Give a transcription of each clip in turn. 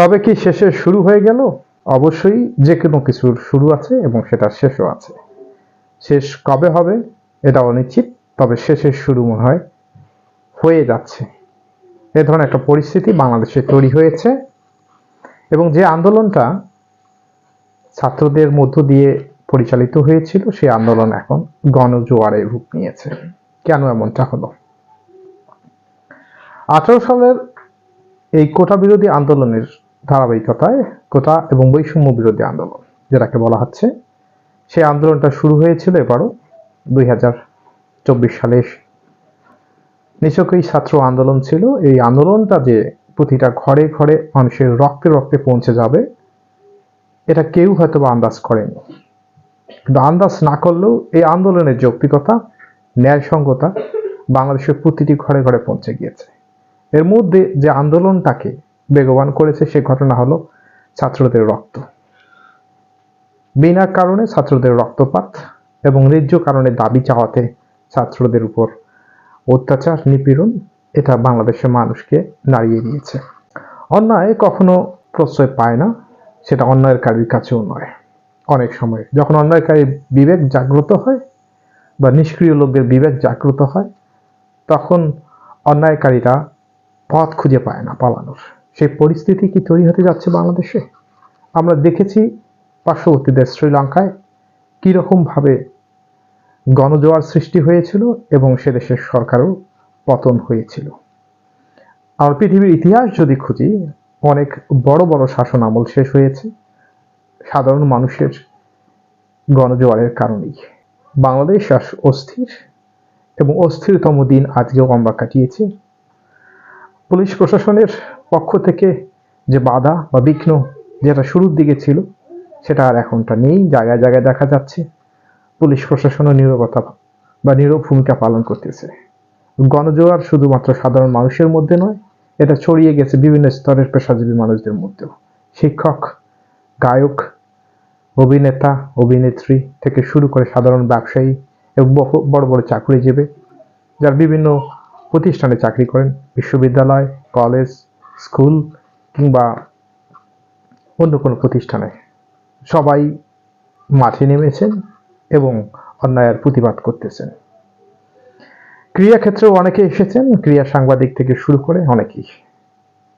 তবে কি শেষে শুরু হয়ে গেল? অবশ্যই যে কোনো কিছুর শুরু আছে এবং সেটা শেষও আছে। শেষ কবে হবে এটা অনিশ্চিত তবে শেষের শুরু মনে হয় হয়ে যাচ্ছে। এ ধরনের একটা পরিস্থিতি বাংলাদেশে তৈরি হয়েছে এবং যে আন্দোলনটা ছাত্রদের মধ্য দিয়ে পরিচালিত হয়েছিল সেই আন্দোলন এখন গণজোয়ারে রূপ নিয়েছে। কেন এমনটা হলো? আঠারো সালের এই কোটা বিরোধী আন্দোলনের ধারাবাহিকতায় কোটা এবং বৈষম্য বিরোধী আন্দোলন, যেটাকে বলা হচ্ছে। সেই আন্দোলনটা শুরু হয়েছিল এবারও দুই হাজার চব্বিশ সালে এসে। নিছকই ছাত্র আন্দোলন ছিল। এই আন্দোলনটা যে প্রতিটা ঘরে ঘরে মানুষের রক্তে রক্তে পৌঁছে যাবে, এটা কেউ হয়তো বা আন্দাজ করেনি। কিন্তু আন্দাজ না করলেও এই আন্দোলনের যৌক্তিকতা, ন্যায়সঙ্গতা বাংলাদেশের প্রতিটি ঘরে ঘরে পৌঁছে গিয়েছে। এর মধ্যে যে আন্দোলনটাকে বেগবান করেছে, সে ঘটনা হলো ছাত্রদের রক্ত। বিনা কারণে ছাত্রদের রক্তপাত এবং ন্যায্য কারণে দাবি চাওয়াতে ছাত্রদের উপর অত্যাচার, নিপীড়ন, এটা বাংলাদেশের মানুষকে নাড়িয়ে দিয়েছে। অন্যায় কখনো প্রশ্রয় পায় না, সেটা অন্যায়কারীর কাছেও নয়। অনেক সময় যখন অন্যায়কারী বিবেক জাগ্রত হয় বা নিষ্ক্রিয় লোকদের বিবেক জাগ্রত হয়, তখন অন্যায়কারীরা পথ খুঁজে পায় না পালানোর। সেই পরিস্থিতি কি তৈরি হতে যাচ্ছে বাংলাদেশে? আমরা দেখেছি পার্শ্ববর্তী দেশ শ্রীলঙ্কায় কীরকমভাবে গণজোয়ার সৃষ্টি হয়েছিল এবং সে দেশের সরকারও পতন হয়েছিল। আর পৃথিবীর ইতিহাস যদি খুঁজি, অনেক বড় বড় শাসন আমল শেষ হয়েছে সাধারণ মানুষের গণজোয়ারের কারণেই। বাংলাদেশ আজ অস্থির এবং অস্থিরতম দিন আজকেও আমরা কাটিয়েছি। পুলিশ প্রশাসনের পক্ষ থেকে যে বাধা বা বিঘ্ন যেটা শুরুর দিকে ছিল, সেটা আর এখনটা নেই, জায়গায় জায়গায় দেখা যাচ্ছে। পুলিশ প্রশাসনও নীরবতা বা নীরব ভূমিকা পালন করতেছে। গণজোয়ার শুধুমাত্র সাধারণ মানুষের মধ্যে নয়, এটা ছড়িয়ে গেছে বিভিন্ন স্তরের পেশাজীবী মানুষদের মধ্যেও। শিক্ষক, গায়ক, অভিনেতা, অভিনেত্রী থেকে শুরু করে সাধারণ ব্যবসায়ী এবং বড় বড় চাকরিজীবী, যারা বিভিন্ন প্রতিষ্ঠানে চাকরি করেন, বিশ্ববিদ্যালয়, কলেজ স্কুল কিংবা অন্য কোনো প্রতিষ্ঠানে। সবাই মাঠে নেমেছেন এবং অন্যায়ের প্রতিবাদ করতেছেন। ক্রীড়াক্ষেত্রেও অনেকে এসেছেন, ক্রিয়া সাংবাদিক থেকে শুরু করে অনেকেই।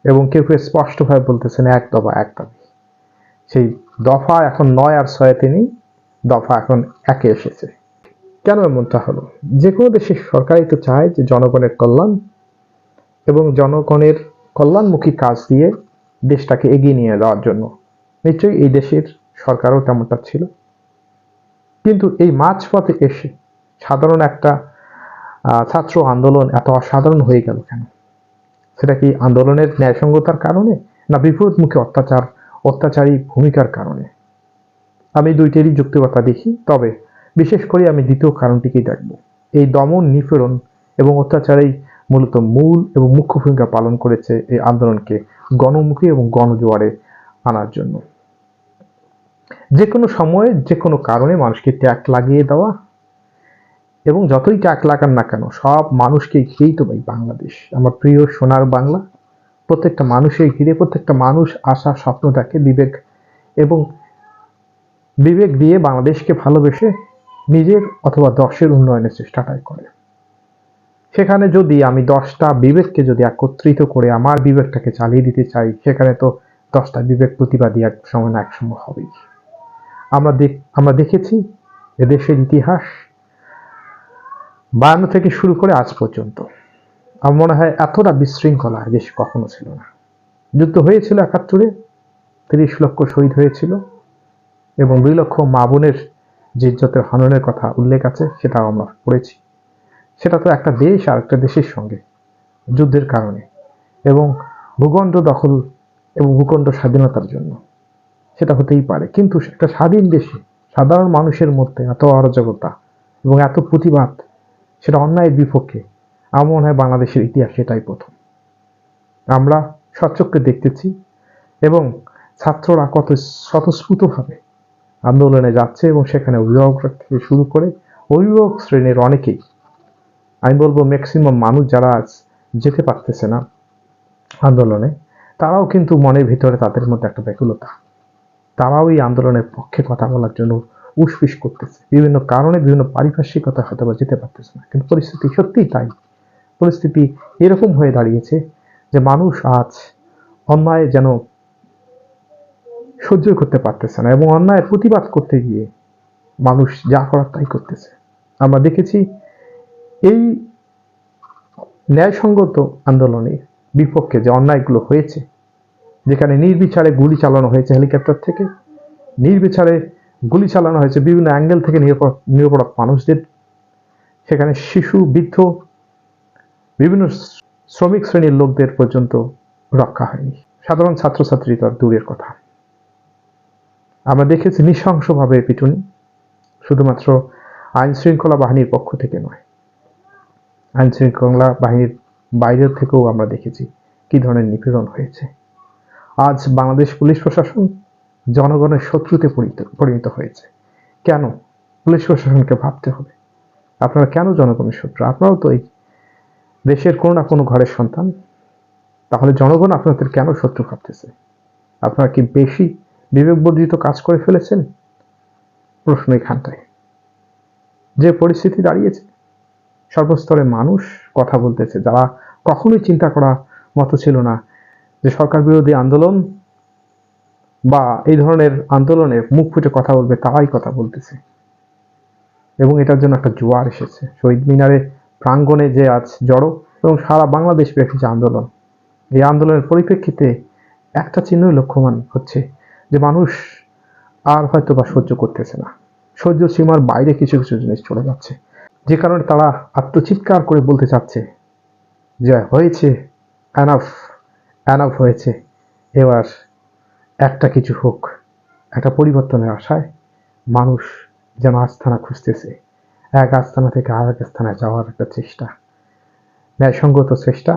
এবং কেউ কেউ স্পষ্টভাবে বলতেছেন, এক দফা, এক দাবি। সেই দফা এখন নয় আর ছয়তে তিনি, দফা এখন একে এসেছে। কেন এমনটা হলো? যে কোনো দেশের সরকারই তো চায় যে জনগণের কল্যাণ এবং জনগণের কল্যাণমুখী কাজ দিয়ে দেশটাকে এগিয়ে নিয়ে যাওয়ার জন্য। নিশ্চয়ই এই দেশের সরকারও তেমনটা ছিল। কিন্তু এই মাঝপথে এসে সাধারণ একটা ছাত্র আন্দোলন এত অসাধারণ হয়ে গেল কেন? সেটা কি আন্দোলনের ন্যায়সঙ্গতার কারণে না বিপরীতমুখী অত্যাচার, অত্যাচারী ভূমিকার কারণে? আমি দুইটারই যুক্তিকতা দেখি, তবে বিশেষ করে আমি দ্বিতীয় কারণটিকেই দেখব। এই দমন নিপীড়ন এবং অত্যাচারেই মূলত মূল এবং মুখ্য ভূমিকা পালন করেছে এই আন্দোলনকে গণমুখী এবং গণজোয়ারে আনার জন্য। যে কোনো সময়ে যে কোনো কারণে মানুষকে ট্যাগ লাগিয়ে দেওয়া এবং যতই ট্যাগ লাগান না কেন, সব মানুষকে ঘিরেই তো ভাই বাংলাদেশ। আমার প্রিয় সোনার বাংলা, প্রত্যেকটা মানুষের ঘিরে প্রত্যেকটা মানুষ আশা স্বপ্ন দেখে বিবেক এবং বিবেক দিয়ে বাংলাদেশকে ভালোবেসে নিজের অথবা দশের উন্নয়নের চেষ্টাটাই করে। সেখানে যদি আমি দশটা বিবেককে যদি একত্রিত করে আমার বিবেকটাকে চালিয়ে দিতে চাই, সেখানে তো দশটা বিবেক প্রতিবাদী এক সময় না এক হবেই। আমরা দেখ, আমরা দেখেছি এদেশের ইতিহাস বায়ান্ন থেকে শুরু করে আজ পর্যন্ত আমার মনে হয় এতটা বিশৃঙ্খলা দেশ কখনো ছিল না। যুদ্ধ হয়েছিল একাত্তরে, তিরিশ লক্ষ শহীদ হয়েছিল এবং দুই লক্ষ মা বোনের যে ইজ্জতের হননের কথা উল্লেখ আছে, সেটাও আমরা পড়েছি। সেটা তো একটা দেশ আর একটা দেশের সঙ্গে, যুদ্ধের কারণে এবং ভূখণ্ড দখল এবং ভূখণ্ড স্বাধীনতার জন্য। সেটা হতেই পারে। কিন্তু একটা স্বাধীন দেশে সাধারণ মানুষের মধ্যে এত অরাজকতা এবং এত প্রতিবাদ, সেটা অন্যায়ের বিপক্ষে আমার মনে হয় বাংলাদেশের ইতিহাস সেটাই প্রথম। আমরা সচক্ষে দেখতেছি এবং ছাত্ররা কত স্বতঃস্ফূর্তভাবে আন্দোলনে যাচ্ছে এবং সেখানে অভিভাবকরা থেকে শুরু করে অভিভাবক শ্রেণির অনেকেই আমি বলব ম্যাক্সিমাম মানুষ যারা আজ যেতে পারতেছে না আন্দোলনে, তারাও কিন্তু মনের ভিতরে তাদের মধ্যে একটা ব্যাকুলতা। তারাও এই আন্দোলনের পক্ষে কথা বলার জন্য উসফিস করতেছে। বিভিন্ন কারণে বিভিন্ন পারিপার্শ্বিকতা হয়তো বা যেতে পারতেছে না। কিন্তু পরিস্থিতি সত্যিই তাই। পরিস্থিতি এরকম হয়ে দাঁড়িয়েছে যে মানুষ আজ অন্যায় যেন সহ্য করতে পারতেছে না এবং অন্যায়ের প্রতিবাদ করতে গিয়ে মানুষ যা করার তাই করতেছে। আমরা দেখেছি এই ন্যায়সঙ্গত আন্দোলনে বিপক্ষে যে অন্যায়গুলো হয়েছে, যেখানে নির্বিচারে গুলি চালানো হয়েছে হেলিকপ্টার থেকে, নির্বিচারে গুলি চালানো হয়েছে বিভিন্ন অ্যাঙ্গেল থেকে নিরাপদ মানুষদের, সেখানে শিশু, বৃদ্ধ, বিভিন্ন শ্রমিক শ্রেণির লোকদের পর্যন্ত রক্ষা হয়নি। সাধারণ ছাত্রছাত্রী তো আর দূরের কথা। আমরা দেখেছি নৃশংসভাবে পিটুনি, শুধুমাত্র আইন শৃঙ্খলা বাহিনীর পক্ষ থেকে নয়। আইন শৃঙ্খলা বাহিনীর বাইরের থেকেও আমরা দেখেছি কি ধরনের নিপীড়ন হয়েছে। আজ বাংলাদেশ পুলিশ প্রশাসন জনগণের শত্রুতে পরিণত হয়েছে। কেন পুলিশ প্রশাসনকে ভাবতে হবে? আপনারা কেন জনগণের শত্রু? আপনারাও তো এই দেশের কোনো না কোনো ঘরের সন্তান। তাহলে জনগণ আপনাদের কেন শত্রু ভাবতেছে? আপনারা কি বেশি বিবেকবর্জিত কাজ করে ফেলেছেন? প্রশ্ন এখানটায় যে পরিস্থিতি দাঁড়িয়েছে সর্বস্তরে মানুষ কথা বলতেছে, যারা কখনোই চিন্তা করা মতো ছিল না যে সরকার বিরোধী আন্দোলন বা এই ধরনের আন্দোলনে মুখ ফুটে কথা বলবে, তারাই কথা বলতেছে। এবং এটার জন্য একটা জোয়ার এসেছে। শহীদ মিনারে প্রাঙ্গণে যে আজ জড়ো এবং সারা বাংলাদেশ ব্যাপী যে আন্দোলন, এই আন্দোলনের পরিপ্রেক্ষিতে একটা চিহ্নই লক্ষ্যমান হচ্ছে যে মানুষ আর হয়তো বা সহ্য করতেছে না। সহ্য সীমার বাইরে কিছু কিছু জিনিস চলে যাচ্ছে। যে কারণে তারা আত্মচিৎকার করে বলতে চাচ্ছে যে হয়েছে অ্যানাফ অ্যানাফ হয়েছে। এবার একটা কিছু হোক, একটা পরিবর্তনের আশায় মানুষ যেন আস্থানা খুঁজতেছে, এক আস্থানা থেকে আর এক স্থানে যাওয়ার একটা চেষ্টা। ন্যায়সঙ্গত চেষ্টা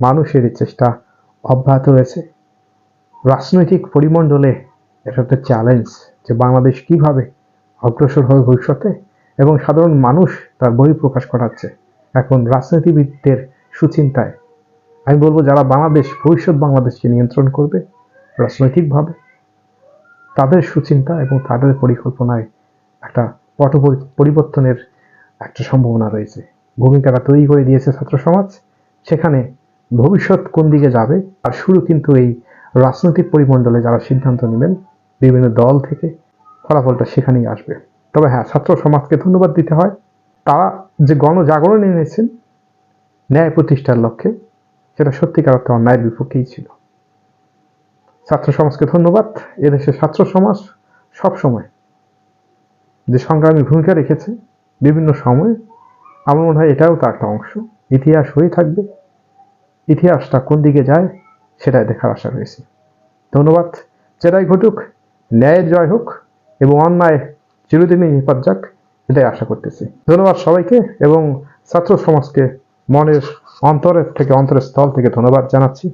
মানুষের চেষ্টা অব্যাহত রয়েছে। রাজনৈতিক পরিমণ্ডলে এটা একটা চ্যালেঞ্জ যে বাংলাদেশ কীভাবে অগ্রসর হবে ভবিষ্যতে এবং সাধারণ মানুষ তার বহিঃপ্রকাশ ঘটাচ্ছে এখন রাজনীতিবিদদের সুচিন্তায়। আমি বলব, যারা বাংলাদেশ, ভবিষ্যৎ বাংলাদেশকে নিয়ন্ত্রণ করবে, রাজনৈতিকভাবে, তাদের সুচিন্তা এবং তাদের পরিকল্পনায় একটা পট পরিবর্তনের একটা সম্ভাবনা রয়েছে। ভূমিকাটা তৈরি করে দিয়েছে ছাত্র সমাজ। সেখানে ভবিষ্যৎ কোন দিকে যাবে আর শুরু কিন্তু এই রাজনৈতিক পরিমণ্ডলে যারা সিদ্ধান্ত নেবেন, বিভিন্ন দল থেকে ফলাফলটা সেখানেই আসবে। তবে হ্যাঁ ছাত্র সমাজকে ধন্যবাদ দিতে হয়। তারা যে গণজাগরণ এনেছেন ন্যায় প্রতিষ্ঠার লক্ষ্যে, সেটা সত্যিকার অর্থে অন্যায়ের বিপক্ষেই ছিল। ছাত্র সমাজকে ধন্যবাদ। এদেশের ছাত্র সমাজ সব সময় যে সংগ্রামী ভূমিকা রেখেছে, বিভিন্ন সময়ে, আমার মনে হয় এটাও তার একটা অংশ। ইতিহাস হয়ে থাকবে। ইতিহাসটা কোন দিকে যায়, সেটাই দেখার আশা রয়েছে। ধন্যবাদ। যেটাই ঘটুক, ন্যায়ের জয় হোক এবং অন্যায় চিরদিনই হেফাজ যাক, এটাই আশা করতেছি। ধন্যবাদ সবাইকে এবং ছাত্র সমাজকে মনের অন্তরের থেকে, অন্তরের স্থল থেকে ধন্যবাদ জানাচ্ছি।